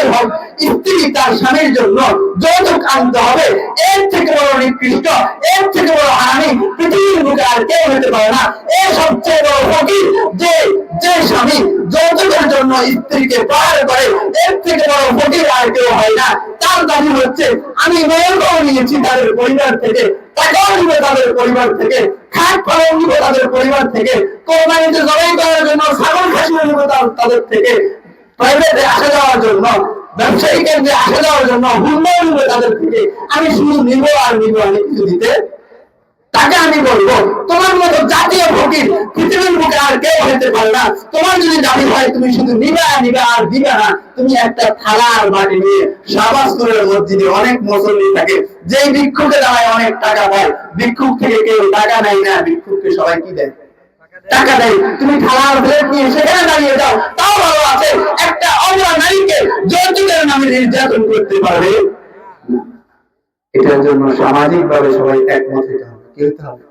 যাই হোক স্ত্রী তার স্বামীর জন্য যৌতুক আনতে হবে। এর থেকে বড় নিকৃষ্ট, এর থেকে বড় হানি পৃথিবীর বুকে আর কেউ হতে পারে না। এ সবচেয়ে বড় ফকির যে যে স্বামী যৌতুকের জন্য স্ত্রীকে প্রহার করে, এর থেকে বড় ফকির আর কেউ হয় না। তার দাবি হচ্ছে, আমি মেয়েকেও নিয়েছি তাদের পরিবার থেকে, টাকাও নিবে তাদের পরিবার থেকে, খাট ফলন নিবে তাদের পরিবার থেকে, কোরবানিতে জবাই করার জন্য ছাগল খাসিয়ে নিবে তাদের থেকে। আমি শুধু নিব আর নিব কিছু দিতে তাকে আমি বলব, তোমার মতো জাতীয় ফকির পৃথিবীর আর কেউ হতে পারে না। তোমার যদি দাবি হয়, তুমি শুধু নিবে নিবে আর দিবে না। তুমি একটা থালা আর বাটি নিয়ে শাহবাজপুরের মসজিদে অনেক মুসল্লি থাকে, যেই ভিক্ষুকে দাঁড়ায় অনেক টাকা পায়, ভিক্ষুক থেকে কেউ টাকা নেয় না, ভিক্ষুককে সবাই কি দেয়? টাকা দেয়। তুমি থালার প্লেট নিয়ে সেখানে দাঁড়িয়ে যাও। তাও ভালো আছে। একটা অবলা নারীকে যৌতুকের নামে নির্যাতন করতে পারবে না। এটার জন্য সামাজিক ভাবে সবাই একমত হতে হবে। কি হতে হবে?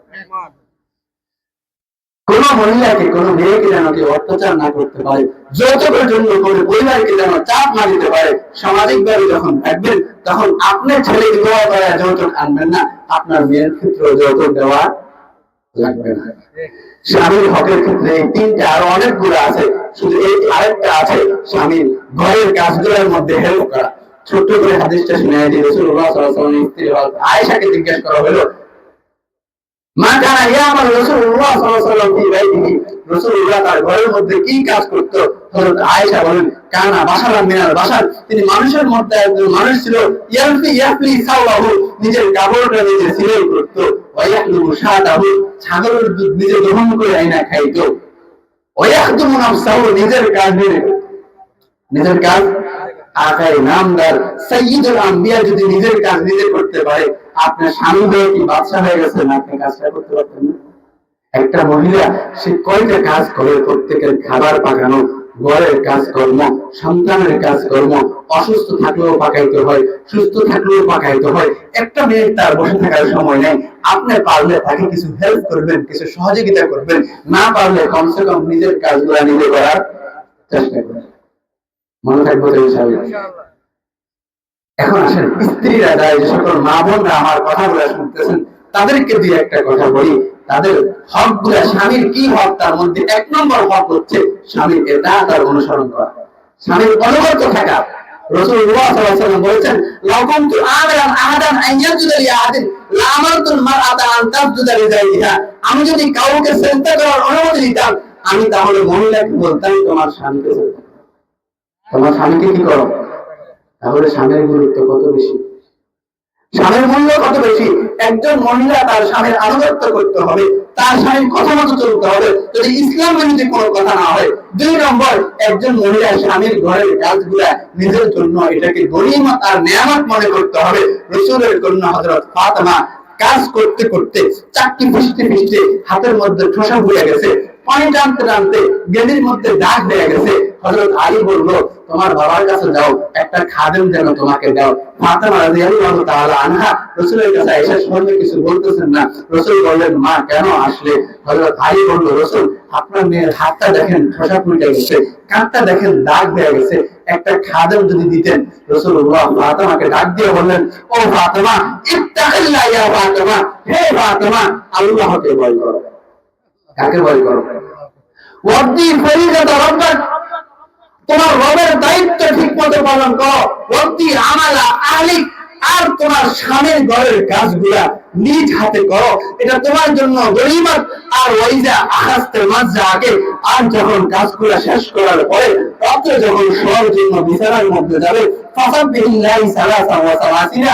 কোন মহিলাকে, কোন মেয়েকে যেন কেউ অত্যাচার না করতে পারে, যৌতুকের জন্য কোন পরিবারকে যেন চাপ না দিতে পারে সামাজিক ভাবে যখন থাকবেন, তখন আপনার ছেলেকে দোয়া করে যৌতুক আনবেন না। আপনার মেয়ের ক্ষেত্রে যৌতুক দেওয়া স্বামীর হকের ক্ষেত্রে তিনটা আরও অনেকগুলো আছে, শুধু এই আরেকটা আছে, স্বামীর ঘরের কাজগুলোর মধ্যে হেল্প করা। ছোট্ট করে হাদিসটা শুনে ওয়াসাল্লাম আয়েশাকে জিজ্ঞেস করা হলো মা কানা ইয়ামাল রাসূলুল্লাহ সাল্লাল্লাহু আলাইহি ওয়াসাল্লাম ফি বাইতিহি তার ঘরের মধ্যে কি কাজ করত? আয়েশা বলেন, কানা বাসারা তিনি মানুষের মধ্যে একজন মানুষ ছিল। ইয়াফলি নিজের কাপড়টা নিজে সিলাই করত। ওয়ায়াহলু শাতাহু, ছাগলের দুধ নিজে গ্রহণ করে আইনা খাইতো। ওয়ায়াখদুমু নাফসাহু, নিজের কাজ নিজের কাজ আকাই নামদার সৈয়দুল আম্বিয়া যদি নিজের কাজ নিজে করতে পারে, আপনার স্বামী কি হয়ে আপনি কাজটা করতে পারতেন না। একটা মহিলা, সে কয়টা কাজ করে? প্রত্যেকের খাবার পাকানো, ঘরের কাজকর্ম, সন্তানের কাজকর্ম, অসুস্থ থাকলেও পাকাইতে হয়, সুস্থ থাকলেও পাকাইতে হয়। একটা মিনিট তার বসে থাকার সময় নেই। আপনি পারলে তাকে কিছু হেল্প করবেন, কিছু সহযোগিতা করবেন। না পারলে কমসে কম নিজের কাজগুলা নিজে করার চেষ্টা করবেন। মনে থাকব তো এখন আসেন স্ত্রীরা যায় যে সকল মা বোনরা আমার কথাগুলো শুনতেছেন তাদেরকে দুই একটা কথা বলি। তাদের হকগুলা স্বামীর কি হক তার মধ্যে এক নম্বর হক হচ্ছে স্বামীর এটা তার অনুসরণ করা। স্বামীর অনুগত থাকা। বলেছেন আমিরান আহাদান আহাদিন মারআতা আন আমি যদি কাউকে সেজদা করার অনুমতি দিতাম আমি তাহলে মহিলাকে বলতাম তোমার স্বামীকে সেজদা। তোমার স্বামীকে কি করো? তাহলে স্বামীর গুরুত্ব কত বেশি? স্বামীর মূল্য কত বেশি? একজন মহিলা তার স্বামীর আনুগত্য করতে হবে, তার স্বামীর কথা মতো চলতে হবে। যদি ইসলাম বিরোধী কোনো কথা না হয়, দুই নম্বর, একজন মহিলা স্বামীর ঘরের কাজগুলা নিজের জন্য এটাকে গরিমত আর নিয়ামত মনে করতে হবে। রসুলের কন্যা হজরত ফাতেমা কাজ করতে করতে চাকরি ফিসতে ফিসতে হাতের মধ্যে ঠোসা ভুলে গেছে। পানি টানতে টানতে গেদির মধ্যে দাগ হয়ে গেছে। হযরত আলী বলল, তোমার বাবার কাছে যাও, একটা খাদেম যেন তোমাকে দাও ফাতেমা রাদিয়াল্লাহু তাআলা আনহা রাসূলের কাছে এসে শুনলে কিছু বলতেছেন না। রাসূল বললেন, মা, কেন আসলে? হযরত আলী বলল, রাসূল, আপনার মেয়ের হাতটা দেখেন ঠোসা ফুটে গেছে কাঁধটা দেখেন, দাগ হয়ে গেছে, একটা খাদেম যদি দিতেন। রাসূলুল্লাহ ফাতেমাকে ডাক দিয়ে বললেন, ও ফাতেমা ইত্তাকিল্লাহ ইয়া ফাতেমা, হে ফাতেমা, আল্লাহকে ভয় করো। কাকে ভয় করো? ওয়াদ্দি ফরিজাত রব্বাক, তোমার রবের দায়িত্ব ঠিক মতো পালন করো। ওয়াদ্দি আমালা আহলিক আর তোমার স্বামীর ঘরের কাজগুলা নিজ হাতে করো। এটা তোমার জন্য গরিমত আর ওইজা আহাস্তের মাঝে আগে, আর যখন কাজগুলা শেষ করার পরে, রাত্রে যখন শোয়ার জন্য বিছানার মধ্যে যাবে ফাসাবিল্লাহি সালাসা ওয়া সালাসিনা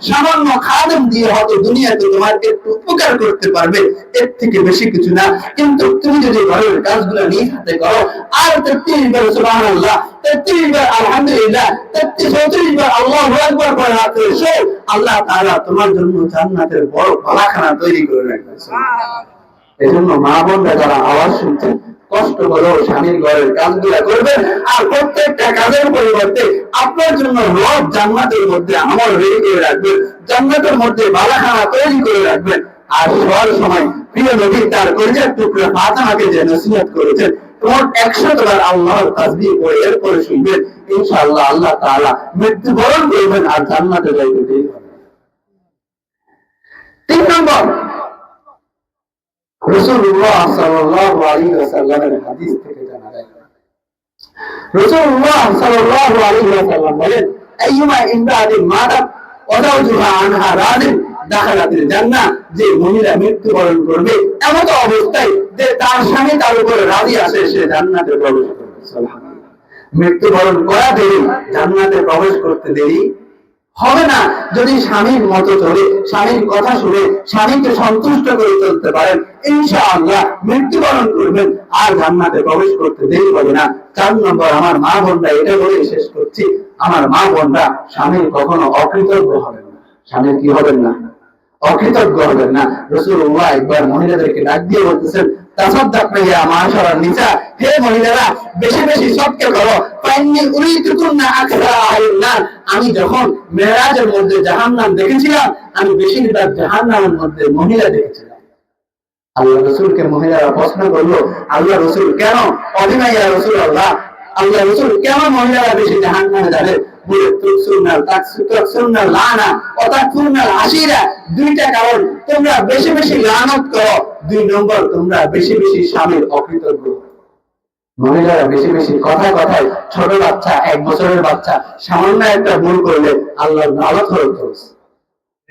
সামান্য খাদেম দিয়ে হয়তো দুনিয়াতে তোমাকে একটু উপকার করতে পারবে এর থেকে বেশি কিছু না। কিন্তু তুমি যদি ঘরের কাজগুলো নিজ হাতে করো আর তেত্রিশ বার সুবহানাল্লাহ তেত্রিশ বার আলহামদুলিল্লাহ তেত্রিশ চৌত্রিশ বার আল্লাহু আকবার করে হাতে এসো আল্লাহ তাআলা তোমার জন্য জান্নাতের বড় পালাখানা তৈরি করে রাখবে এই জন্য মা বোনরা যারা আওয়াজ শুনছেন কষ্ট হলেও স্বামীর ঘরের কাজগুলা করবেন আর প্রত্যেকটা কাজের পরিবর্তে আপনার জন্য রব জান্নাতের মধ্যে আমল রেডি করে রাখবেন, জান্নাতের মধ্যে বালাখানা তৈরি করে রাখবেন। আর সবার সময় প্রিয় নবী তার কলিজার টুকরা ফাতেমাকে যে নসিহত করেছেন তোমার একশো বার আল্লাহর তাসবিহ করে এরপরে শুনবেন, ইনশাআল্লাহ আল্লাহ তাআলা মৃত্যুবরণ করবেন আর জান্নাতে যাইতে দেরি তিন নম্বর যে মহিলা মৃত্যুবরণ করবে এমন অবস্থায় যে তার স্বামী তার উপরে রাজি আসে সে জান্নাতে প্রবেশ করবে। মৃত্যুবরণ করা দেরি, জান্নাতে প্রবেশ করতে দেরি হবে না। যদি স্বামীর মতো চলে, স্বামীর কথা শুনে স্বামীকে সন্তুষ্ট করে চলতে পারেন, ইনশাআল্লাহ মৃত্যুবরণ করবেন, আর জান্নাতে প্রবেশ করতে দেরি হবে না। চার নম্বর, আমার মা বোনরা, এটা বলে শেষ করছি, আমার মা বোনরা স্বামীর কখনো অকৃতজ্ঞ হবেন না। স্বামীর কি হবেন না? অকৃতজ্ঞ হবেন না। রসুল্লাহ একবার মহিলাদেরকে ডাক দিয়ে বলতেছেন আমি যখন মেরাজের মধ্যে জাহান্নাম দেখেছিলাম, আমি বেশিরভাগ জাহান্নামের মধ্যে মহিলা দেখেছিলাম। আল্লাহ রসুলকে মহিলারা প্রশ্ন করল, আল্লাহ রসুল কেন? অধিনাই রসুল আল্লাহ আল্লাহ রসুল কেন মহিলারা বেশি জাহান নামে যাবে দুইটা কারণ, তোমরা বেশি বেশি লানত করো। দুই নম্বর, তোমরা বেশি বেশি স্বামীর অকৃতজ্ঞ। মহিলারা বেশি বেশি কথায় কথায় ছোট বাচ্চা, এক বছরের বাচ্চা, সামান্য একটা ভুল করলে আল্লাহ নালত হয়ে তোলস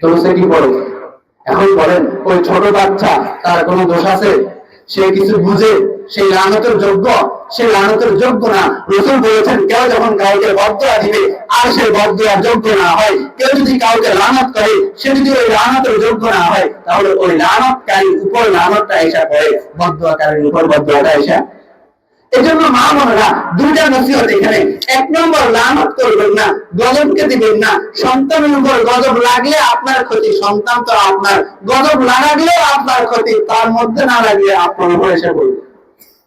তোলসে কি পড়ে এখন বলেন, ওই ছোট বাচ্চা, তার কোনো দোষ আছে? সে কিছু বুঝে, সেই লানতের যোগ্য? সেই লানতের যোগ্য না। রসুল বলেছেন, কেউ যখন কাউকে বদয়া দিবে, আর সে বদয়া যোগ্য না হয়। কেউ যদি কাউকে লানত করে, সে যদি ওই লানতের যোগ্য না হয়, তাহলে ওই লানতকারীর উপর লানতটা এসা পড়ে বদয়াকারীর উপর বদয়াটা এসা। এজন্য মা বোনেরা, দুইটা নসিহত এখানে। এক নম্বর, লানত করবেন না, গজবকে দিবেন না। সন্তানের উপর গজব লাগলে আপনার ক্ষতি, সন্তান তো আপনার। গজব লাগাগলেও আপনার ক্ষতি, তার মধ্যে না লাগলে আপনার উপর এসে পড়বে।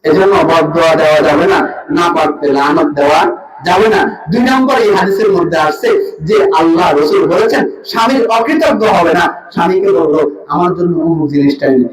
এজন্য বদয়া দেওয়া যাবে না না পারতে লানত দেওয়া যাবে না। দুই নম্বর এই হাদিসের মধ্যে আসছে যে আল্লাহ রসুল বলেছেন, স্বামীর অকৃতজ্ঞ হবে না। স্বামীকে বলল, আমার জন্য অমুক জিনিসটাই নেই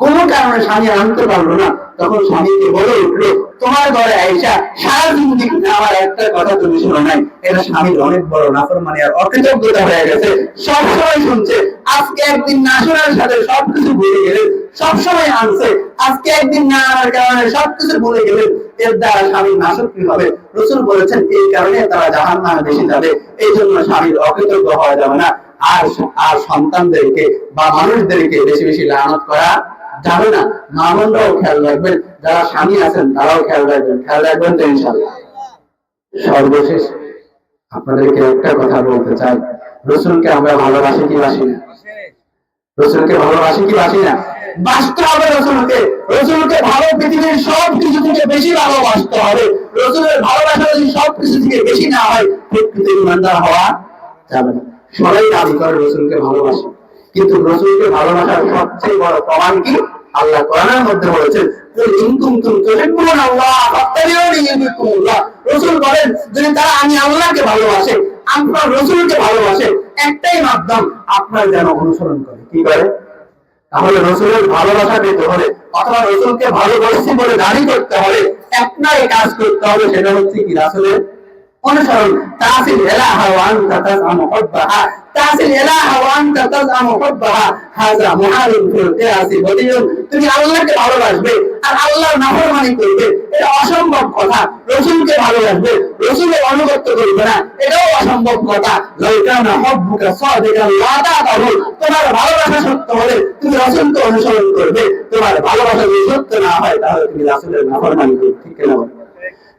কোনো কারণে স্বামী আনতে পারল না। তখন স্বামীকে বলে উঠল, তোমার ঘরে আইসা সারা জিন্দিগি আমার একটা কথা তুমি শোনো নাই। এটা স্বামীর অনেক বড় নাফরমানি আর অকৃতজ্ঞতা হয়ে গেছে। সবসময় শুনছে, আজকে একদিন না শোনার সাথে সবকিছু ভুলে গেলে সবসময় আনছে। আজকে একদিন না আনার কারণে সবকিছু ভুলে গেলেন এর দ্বারা স্বামীর নাশক্তি হবে রসুল বলেছেন, এই কারণে তারা জাহান নামে বেশি যাবে, এই জন্য স্বামীর অকৃতজ্ঞ হওয়া যাবে না। আর আর সন্তানদেরকে বা মানুষদেরকে বেশি বেশি লানত করা যাবে না। মা খেয়াল রাখবেন, যারা স্বামী আছেন, তারাও খেয়াল রাখবেন। খেয়াল রাখবেন তো ইনশাল্লাহ সর্বশেষ আপনাদেরকে একটা কথা বলতে চাই। রসুলকে আমরা ভালোবাসি কি বাসি না? রসুলকে ভালোবাসি কি বাসি না? বাঁচতে হবে রসুলকে। রসুলকে ভালো পৃথিবীর সব কিছু থেকে বেশি ভালোবাসতে হবে। রসুলের ভালোবাসা যদি সব কিছু থেকে বেশি না হয়, প্রকৃত ইমানদার হওয়া যাবে না। সবাই দাবি করে রসুলকে ভালোবাসে। কিন্তু রসুলকে ভালোবাসার সবচেয়ে বড় প্রমাণ কি? আল্লাহ কোরআনের মধ্যে বলেছেন আপনার রসুলকে ভালোবাসে, একটাই মাধ্যম, আপনার যেন অনুসরণ করে। কি করে? তাহলে রসুলের ভালোবাসা পেতে হলে অথবা রসুলকে ভালোবাসছি বলে দাবি করতে হলে একটাই কাজ করতে হবে, সেটা হচ্ছে কি? রাসুলের অনুসরণ তাসিল ইলাহা ওয়া আনতা তাজআমু হুব্বাহা তাসিল ইলাহা ওয়া আনতা তাজআমু হুব্বাহা হাযা মুহালিন ফিল কিয়াসি বদিয়ুন তুমি আল্লাহকে ভালোবাসবে আর আল্লাহর নাফরমানি করবে। এটা অসম্ভব কথা। রাসূলকে ভালোবাসবে। রাসূলের আনুগত্য করবে না। এটাও অসম্ভব কথা। লাউ কানা হুব্বুকা সাদিকান লা তাতাহু তোমার ভালোবাসা সত্য হলে তুমি রাসূলকে অনুসরণ করবে। তোমার ভালোবাসা যদি সত্য না হয়, তাহলে তুমি রাসূলের নাফরমানি করবে। ঠিক না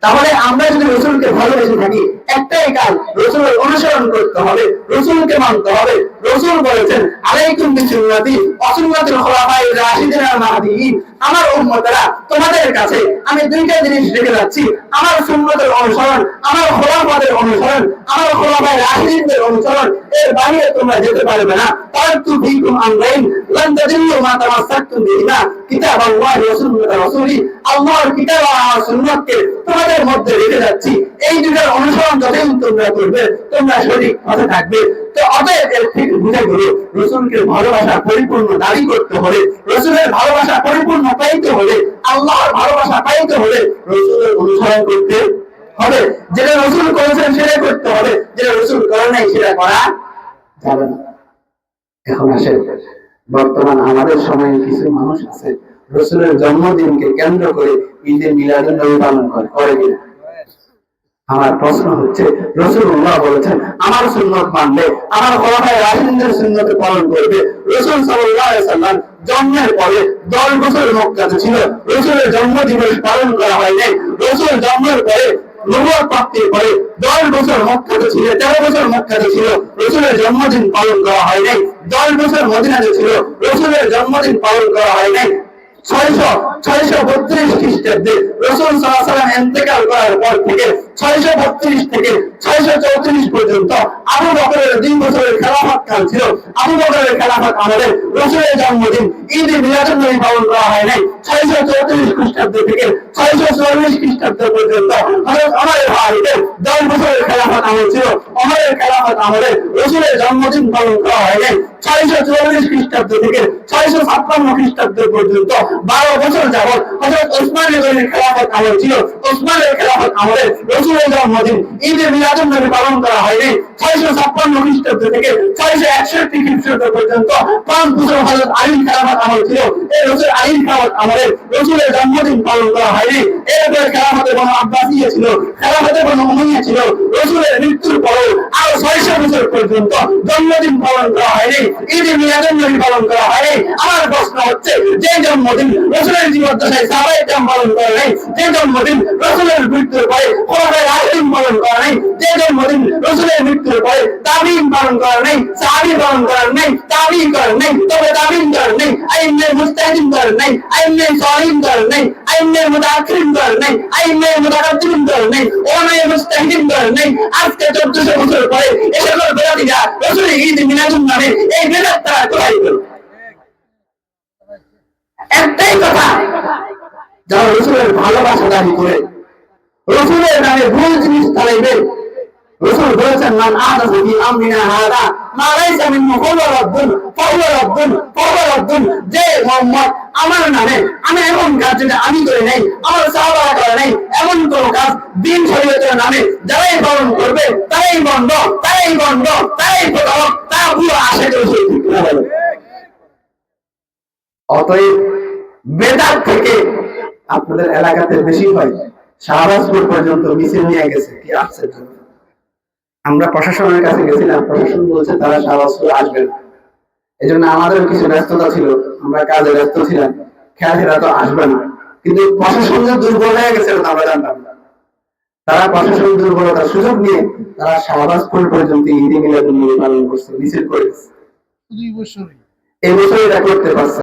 তাহলে আমরা যদি রসুলকে ভালোবেসে থাকি, একটাই কাজ রসুলের অনুসরণ করতে হবে, রসুলকে মানতে হবে। রসুল বলেছেন আলাইকুম বিসুন্নতি অসুন্নতিল খোলাফায়ে রাশিদিন আল মাহদিয়িন আমার উম্মতেরা, তোমাদের কাছে আমি দুইটা জিনিস রেখে যাচ্ছি। আমার সুন্নতের অনুসরণ, আমার খোলাফাদের অনুসরণ, আমার খোলাফায়ে রাশিদিনদের অনুসরণ, এর বাইরে তোমরা যেতে পারবে না। তারাকতু ফীকুম আমরাইন, লান তাদিল্লু মা তামাসসাকতুম বিহিমা। কিতাব আল্লাহি ওয়া সুন্নাত রাসূলি, আল্লাহর কিতাব আর সুন্নাতকে তোমাদের মধ্যে রেখে যাচ্ছি। এই দুটার অনুসরণ যতদিন তোমরা করবে, তোমরা সঠিক পথে থাকবে। তো অতএব এর থেকে বুঝে গেল, রসুলকে ভালোবাসা পরিপূর্ণ দাবি করতে হলে, রসুলের ভালোবাসা পরিপূর্ণ পাইতে হলে, আল্লাহর ভালোবাসা পাইতে হলে রসুলের অনুসরণ করতে হবে। যেটা রসুল করেছেন সেটা করতে হবে, যেটা রসুল করে নাই সেটা করা যাবে না। এখন আসে বর্তমান আমাদের সময়ে কিছু মানুষ আছে, রসুলের জন্মদিনকে কেন্দ্র করে ঈদে মিলাদুন নবী পালন করে করে কিনা? আমার প্রশ্ন হচ্ছে রসুল্লাহ বলেছেন, আমার সুন্নত মানলে আমার খোলাফায় রাশিদের সুন্নতে পালন করবে। রসুল সাল্লাম জন্মের পরে দশ বছর মক্কাতে ছিল। রসুলের জন্মদিবস পালন করা হয় নাই। রসুল জন্মের পরে নবুয়ত প্রাপ্তির পরে দশ বছর মক্কাতে ছিল, তেরো বছর মক্কাতে ছিল। রসুলের জন্মদিন পালন করা হয় নাই। দশ বছর মদিনাতে ছিল। রসুলের জন্মদিন পালন করা হয় নাই। ছয়শো ছয়শো বত্রিশ খ্রিস্টাব্দে রসুল সাল্লাম এন্তেকাল করার পর থেকে ছয়শো বত্রিশ থেকে ছয়শো চৌত্রিশ পর্যন্ত আবু বকরের দুই বছরের খেলাফত কাল ছিল। আবু বকরের খেলাফত আমাদের রসুলের জন্মদিন। ঈদ মিলাদুল নবী পালন করা হয় নাই। ছয়শো চৌত্রিশ খ্রিস্টাব্দ থেকে ছয়শো চল্লিশ খ্রিস্টাব্দ পর্যন্ত আমাদের বাড়িতে দশ বছরের খেলাফত আমল ছিল। আমাদের খেলাফত আমাদের রসুলের জন্মদিন পালন করা হয় নাই। ছয়শো চুয়াল্লিশ খ্রিস্টাব্দ থেকে ছয়শো ছাপ্পান্ন খ্রিস্টাব্দ পর্যন্ত বারো বছর যাবৎ হযরত ওসমান গনির খেলাফত আমল ছিল। ওসমানের খেলাফত আমলে রসুলের জন্মদিন ঈদে মিলাদুন নবী পালন করা হয়নি। ছয়শো ছাপ্পান্ন খ্রিস্টাব্দ থেকে ছয়শো একষট্টি খ্রিস্টাব্দ পর্যন্ত পাঁচ বছর হযরত আলীর খেলাফত আমল ছিল। এই রসুল আলীর খেলাফত আমলে রসুলের জন্মদিন পালন করা হয়নি। এরপরে খেলাফতে বনু আব্বাসিয়া ছিল, খেলাফতে বনু উমাইয়া ছিল, রসুলের মৃত্যুর পরেও আরও ছয়শো বছর পর্যন্ত জন্মদিন পালন করা করা করে মৃত্যুর পরে খোলাফায়ে রাশিদিন পালন করা নাই, যে জন্মদিন রসুলের মৃত্যুর পরে তাবিন পালন করা নাই, সাহাবী পালন করার নাই, তাবিন করার নাই, তবে তাবিন করার নাই আইনে মুস্তাহিদিন করার নাই আইনে সহিন করার নাই আইনে করার আজকে চোদ্দশো বছর পরে রসুলের ঈদ মিনাজুম নামে এই তারা তৈরি একটাই কথা, যারা রসুলের ভালোবাসা দাবি করে, রসুলের নামে ভুল জিনিস চালাইবে রসুল বলেছেন মান আদাসা ফি আমরিনা হাদা মা লাইসা মিনহু ফাহুয়া রাদ্দুন ফাহুয়া রাদ্দুন ফাহুয়া রাদ্দুন যে মুহাম্মদ আমার নামে আমি এমন কাজ আমি করে নাই আমার সাহাবারা করে নাই এমন কোন কাজ দিন শরীয়তের নামে যারাই পালন করবে তারাই বন্ধ তারাই বন্ধ, তারাই প্রতারক, তারা পুরো আশা করে অতএব বেদাত থেকে আপনাদের এলাকাতে বেশি হয়। শাহবাজপুর পর্যন্ত মিছিল নিয়ে গেছে, কি আসছে আমরা প্রশাসনের কাছে গেছিলাম প্রশাসন বলছে তারা শাহবাজপুর আসবে না। এই জন্য আমাদের কিছু ব্যস্ততা ছিল আমরা কাজে ব্যস্ত ছিলাম খেলাধুলা তো আসবে না। কিন্তু প্রশাসন যে দুর্বল হয়ে গেছে আমরা জানতাম তারা প্রশাসন দুর্বলতার সুযোগ নিয়ে তারা শাহবাজপুর পর্যন্ত ঈদে মিলাদুল নবী পালন করছে। মিছিল করেছে এই বছর এটা করতে পারছে